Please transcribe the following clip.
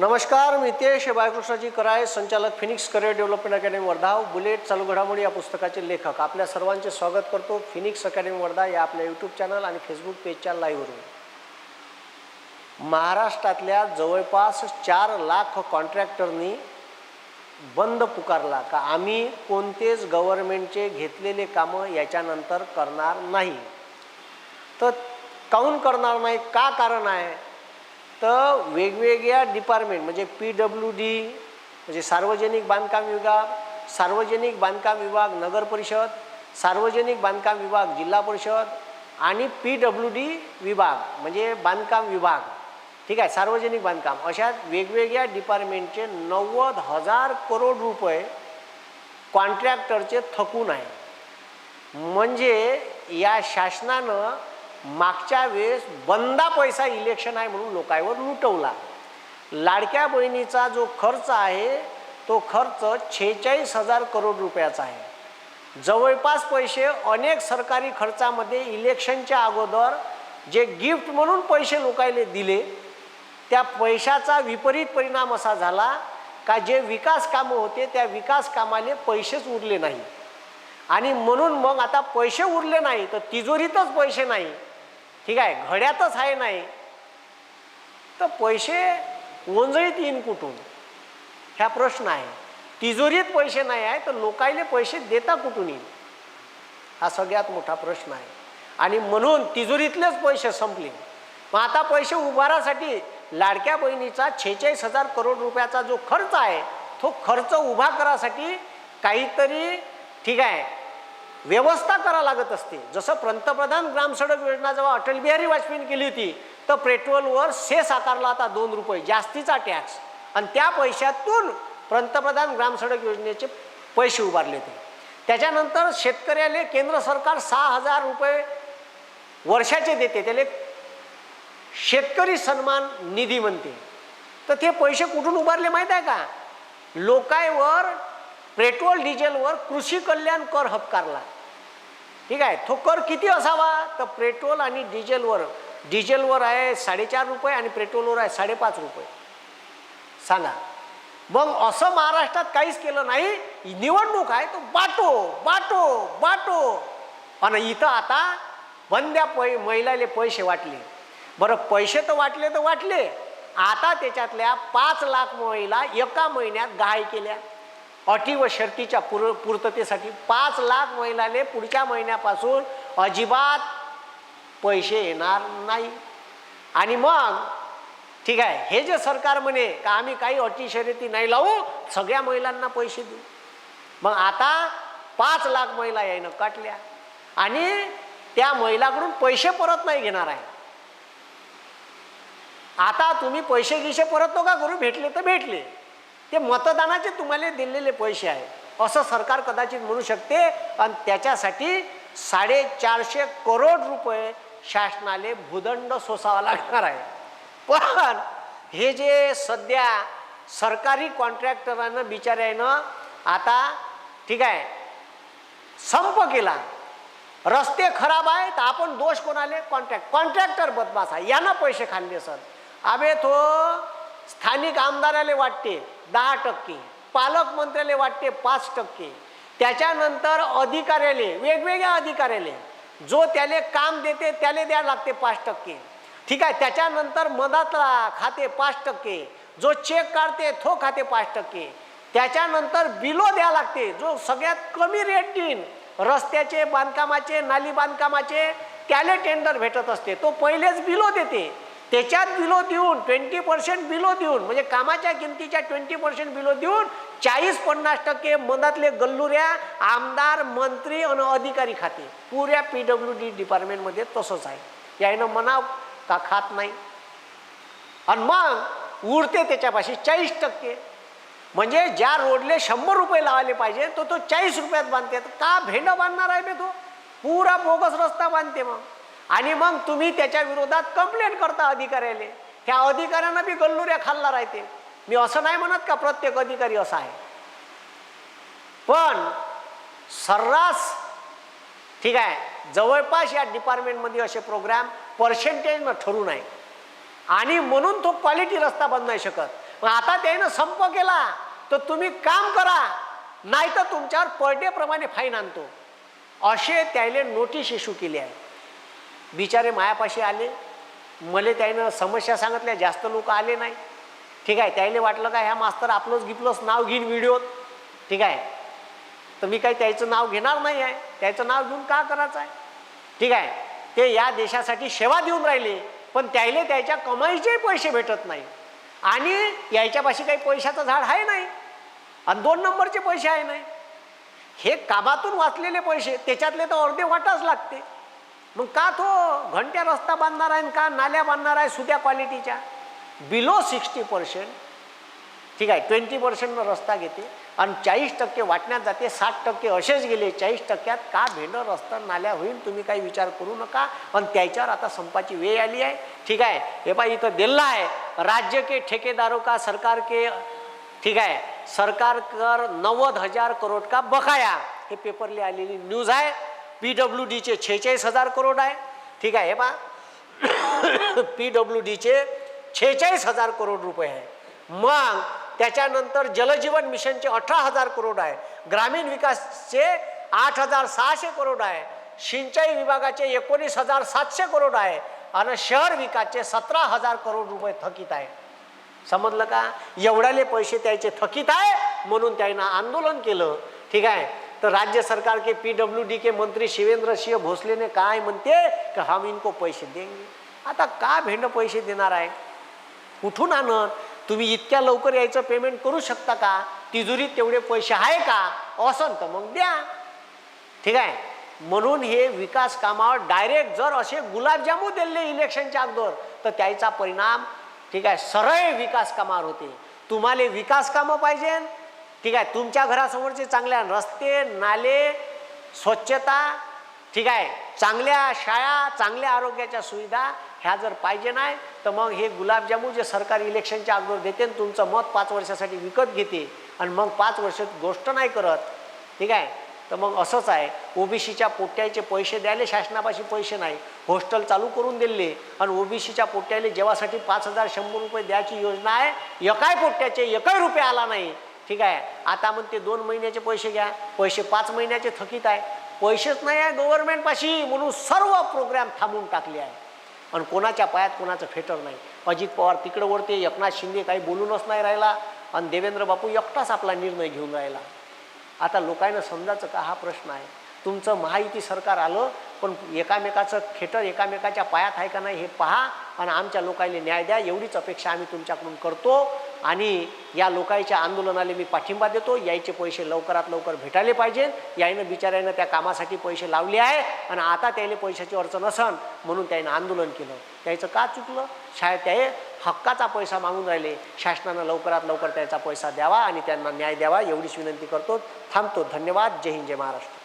नमस्कार मी तेश बाळकृष्णाजी कराय संचालक Phoenix career development academy Wardha bullet चालू घडामोडी या पुस्तकाचे लेखक. आपल्या सर्वांचे स्वागत करतो फिनिक्स अकॅडमी वर्धा या आपल्या यूट्यूब चॅनल आणि फेसबुक पेजच्या लाईव्हवरून महाराष्ट्रातल्या जवळपास चार लाख कॉन्ट्रॅक्टरनी बंद पुकारला का आम्ही कोणतेच गव्हर्नमेंटचे घेतलेले कामं याच्यानंतर करणार नाही. तर काऊन करणार नाही? का कारण आहे? तर वेगवेगळ्या डिपार्टमेंट म्हणजे पी डब्ल्यू डी म्हणजे सार्वजनिक बांधकाम विभाग सार्वजनिक बांधकाम विभाग नगर परिषद सार्वजनिक बांधकाम विभाग जिल्हा परिषद आणि पी डब्ल्यू डी विभाग म्हणजे बांधकाम विभाग. ठीक आहे सार्वजनिक बांधकाम. अशा वेगवेगळ्या डिपार्टमेंटचे नव्वद हजार करोड रुपये कॉन्ट्रॅक्टरचे थकून आहे. म्हणजे या शासनानं मागच्या वेळेस बंदा पैसा इलेक्शन आहे म्हणून लोकांवर लुटवला. लाडक्या बहिणीचा जो खर्च आहे तो खर्च छेचाळीस हजार करोड रुपयाचा आहे. जवळपास पैसे अनेक सरकारी खर्चामध्ये इलेक्शनच्या अगोदर जे गिफ्ट म्हणून पैसे लोकायले दिले त्या पैशाचा विपरीत परिणाम असा झाला का जे विकास कामं होते त्या विकास कामाले पैसेच उरले नाही. आणि म्हणून मग आता पैसे उरले नाही तर तिजोरीतच पैसे नाही. ठीक आहे घड्यातच आहे नाही. तर पैसे ओंजळीत येईन कुठून? ह्या प्रश्न आहे. तिजोरीत पैसे नाही आहे तर लोकायले पैसे देता कुठून येईल हा सगळ्यात मोठा प्रश्न आहे. आणि म्हणून तिजोरीतलेच पैसे संपले. मग आता पैसे उभारासाठी लाडक्या बहिणीचा छेचाळीस हजार करोड रुपयाचा जो खर्च आहे तो खर्च उभा करासाठी काहीतरी ठीक आहे व्यवस्था करा लागत असते. जसं पंतप्रधान ग्रामसडक योजना जेव्हा अटल बिहारी वाजपेयीने केली होती तर पेट्रोलवर सेस आकारला आता दोन रुपये जास्तीचा टॅक्स आणि त्या पैशातून पंतप्रधान ग्रामसडक योजनेचे पैसे उभारले होते. त्याच्यानंतर शेतकऱ्याला केंद्र सरकार सहा हजार रुपये वर्षाचे देते. त्याला शेतकरी सन्मान निधी म्हणते. तर ते पैसे कुठून उभारले माहीत आहे का? लोकांवर पेट्रोल डिझेलवर कृषी कल्याण कर हपकारला. ठीक आहे तो कर किती असावा? तर पेट्रोल आणि डिझेलवर डिझेलवर आहे साडेचार रुपये आणि पेट्रोलवर आहे साडेपाच रुपये. सांगा. मग असं महाराष्ट्रात काहीच केलं नाही निवडणूक आहे तो बाटो बाटो बाटो. आणि इथं आता बंद्या पै महिलाले पैसे वाटले. बरं पैसे तर वाटले तर वाटले. आता त्याच्यातल्या पाच लाख महिला एका महिन्यात गहाय केल्या. अटी व शर्तीच्या पूर पूर्ततेसाठी पाच लाख महिलाले पुढच्या महिन्यापासून अजिबात पैसे येणार नाही. आणि मग ठीक आहे हे जे सरकार म्हणे का आम्ही काही अटी शर्यती नाही लावू सगळ्या महिलांना पैसे देऊ. मग आता पाच लाख महिला यायनं काटल्या. आणि त्या महिलाकडून पैसे परत नाही घेणार आहे. आता तुम्ही पैसे गिसे परत नका करू भेटले तर भेटले. ते मतदानाचे तुम्हाला दिलेले पैसे आहे. असं सरकार कदाचित म्हणू शकते. आणि त्याच्यासाठी साडेचारशे करोड रुपये शासनाले भूदंड सोसावा लागणार आहे. पण हे जे सध्या सरकारी कॉन्ट्रॅक्टरानं बिचाऱ्यानं आता ठीक आहे संप केला. रस्ते खराब आहेत आपण दोष कोणाले? कॉन्ट्रॅक्ट कॉन्ट्रॅक्टर बदमाश आहे. यांना पैसे खाल्ले सर. अबे तो स्थानिक आमदाराले वाटते. दहा टक्के. पालकमंत्र्याला वाटते पाच टक्के. त्याच्यानंतर अधिकाऱ्याले वेगवेगळ्या अधिकाऱ्याले जो त्याले काम देते त्याले द्यायला लागते पाच टक्के. ठीक आहे त्याच्यानंतर मधातला खाते पाच टक्के. जो चेक काढते तो खाते पाच टक्के. त्याच्यानंतर बिलो द्या लागते. जो सगळ्यात कमी रेट देईन रस्त्याचे बांधकामाचे नाली बांधकामाचे त्याले टेंडर भेटत असते. तो पहिलेच बिलो देते. त्याच्यात बिलो देऊन ट्वेंटी पर्सेंट बिलो देऊन म्हणजे कामाच्या किमतीच्या ट्वेंटी पर्सेंट बिलो देऊन चाळीस पन्नास टक्के मधातले गल्लुऱ्या आमदार मंत्री आणि अधिकारी खाते. पुऱ्या पी डब्ल्यू डी डिपार्टमेंटमध्ये तसंच आहे. यायनं म्हणाव का खात नाही? आणि मग उरते त्याच्यापाशी चाळीस टक्के. म्हणजे ज्या रोडले शंभर रुपये लावायला पाहिजे तो तो चाळीस रुपयात बांधते. का भेंड बांधणार आहे मी तो? पुरा बोगस रस्ता बांधते मग. आणि मग तुम्ही त्याच्या विरोधात कंप्लेंट करता अधिकाऱ्याले. ह्या अधिकाऱ्यांना बी गल्लुऱ्या खाल्ला राहते मी असं नाही म्हणत का प्रत्येक अधिकारी असा आहे. पण सर्रास ठीक आहे जवळपास या डिपार्टमेंटमध्ये असे प्रोग्राम पर्सेंटेजनं ठरू नये. आणि म्हणून तो क्वालिटी रस्ता बनू नाही शकत. मग आता त्यानं संप केला तर तुम्ही काम करा नाही तर तुमच्यावर पर डेप्रमाणे फाईन आणतो. असे त्याने नोटीस इश्यू केली आहे बिचारे मायापाशी आले. मले त्यानं समस्या सांगितल्या जास्त लोक आले नाही. ठीक आहे त्याने वाटलं का ह्या मास्तर आपलंच गिपलंच नाव घेईन व्हिडिओत. ठीक आहे. तर मी काही त्याचं नाव घेणार नाही आहे. त्याचं नाव घेऊन का करायचं आहे? ठीक आहे. ते या देशासाठी सेवा देऊन राहिले पण त्याले त्याच्या कमाईचे पैसे भेटत नाही. आणि यायच्यापाशी काही पैशाचं झाड आहे नाही. आणि दोन नंबरचे पैसे आहे नाही. हे कामातून वाचलेले पैसे त्याच्यातले तर अर्धे वाटाच लागते. मग का तो घंट्या रस्ता बांधणार आहे आणि का नाल्या बांधणार आहे सुद्या क्वालिटीच्या? Below sixty percent. ठीक आहे ट्वेंटी पर्सेंटनं रस्ता घेते आणि चाळीस टक्के वाटण्यात जाते साठ टक्के असेच गेले चाळीस टक्क्यात का भेंडं रस्ता नाल्या होईल तुम्ही काही विचार करू नका. आणि त्याच्यावर आता संपाची वेळ आली आहे. ठीक आहे हे पाय इथं दिलं आहे. राज्य के ठेकेदारों का सरकार के ठीक आहे सरकार कर नव्वद हजार करोड का बकाया. हे पेपरले आलेली न्यूज आहे. पी डब्ल्यू डीचे छेचाळीस हजार करोड आहे. ठीक आहे हे पी डब्ल्यू डीचे छेचाळीस हजार करोड रुपये आहे. मग त्याच्यानंतर जलजीवन मिशनचे अठरा हजार करोड आहे. ग्रामीण विकासचे आठ हजार सहाशे करोड आहे. सिंचाई विभागाचे एकोणीस हजार सातशे करोड आहे. आणि शहर विकासचे सतरा हजार करोड रुपये थकीत आहे. समजलं का? एवढ्याले पैसे त्याचे थकीत आहे म्हणून त्यांना आंदोलन केलं. ठीक आहे? तर राज्य सरकार के पी डब्ल्यू डी के मंत्री शिवेंद्र सिंह भोसले ने काय म्हणते की हम इनको पैसे देंगे। आता का भेंड पैसे देणार आहे? कुठून आणत तुम्ही इतक्या लवकर यायचं पेमेंट करू शकता का? तिजोरीत तेवढे पैसे आहे का? असन तर मग द्या. ठीक आहे? म्हणून हे विकास कामावर डायरेक्ट जर असे गुलाबजामू दिले इलेक्शनच्या अगोदर तर त्याचा परिणाम ठीक आहे सरळ विकास कामावर होते. तुम्हाला विकास कामं पाहिजे ठीक आहे तुमच्या घरासमोरचे चांगल्या रस्ते नाले स्वच्छता ठीक आहे. चांगल्या शाळा चांगल्या आरोग्याच्या सुविधा ह्या जर पाहिजे नाही तर मग हे गुलाबजामू जे सरकार इलेक्शनच्या अगोदर देते आणि तुमचं मत पाच वर्षासाठी विकत घेते आणि मग पाच वर्ष गोष्ट नाही करत ठीक आहे. तर मग असंच आहे. ओबीसीच्या पोट्याचे पैसे द्यायले शासनापाशी पैसे नाही. हॉस्टेल चालू करून दिले आणि ओबीसीच्या पोट्याले जेव्हासाठी पाच हजार शंभर रुपये द्यायची योजना आहे. एकाय पोट्याचे एकही रुपये आला नाही. ठीक आहे? आता मग ते दोन महिन्याचे पैसे घ्या. पैसे पाच महिन्याचे थकीत आहे. पैसेच नाही आहे गव्हर्नमेंटपाशी म्हणून सर्व प्रोग्राम थांबवून टाकले आहे. आणि कोणाच्या पायात कोणाचं फेटर नाही. अजित पवार तिकडं वरते एकनाथ शिंदे काही बोलूनच नाही राहिला. आणि देवेंद्र बापू एकटाच आपला निर्णय घेऊन राहिला. आता लोकांना समजायचं का? हा प्रश्न आहे. तुमचं महायुती सरकार आलं पण एकामेकाचं खेटर एकामेकाच्या पायात आहे का नाही हे पहा. आणि आमच्या लोकांना न्याय द्या. एवढीच अपेक्षा आम्ही तुमच्याकडून करतो. आणि या लोकांच्या आंदोलनाला मी पाठिंबा देतो. यायचे पैसे लवकरात लवकर भेटायला पाहिजे. यायनं बिचाऱ्यानं त्या कामासाठी पैसे लावले आहे आणि आता त्याला पैशाची अडचण असन म्हणून त्यानं आंदोलन केलं. त्याचं का चुकलं? शाळेत त्याने हक्काचा पैसा मागून राहिले. शासनानं लवकरात लवकर त्याचा पैसा द्यावा आणि त्यांना न्याय द्यावा. एवढीच विनंती करतो. थांबतो. धन्यवाद. जय हिंद. जय महाराष्ट्र.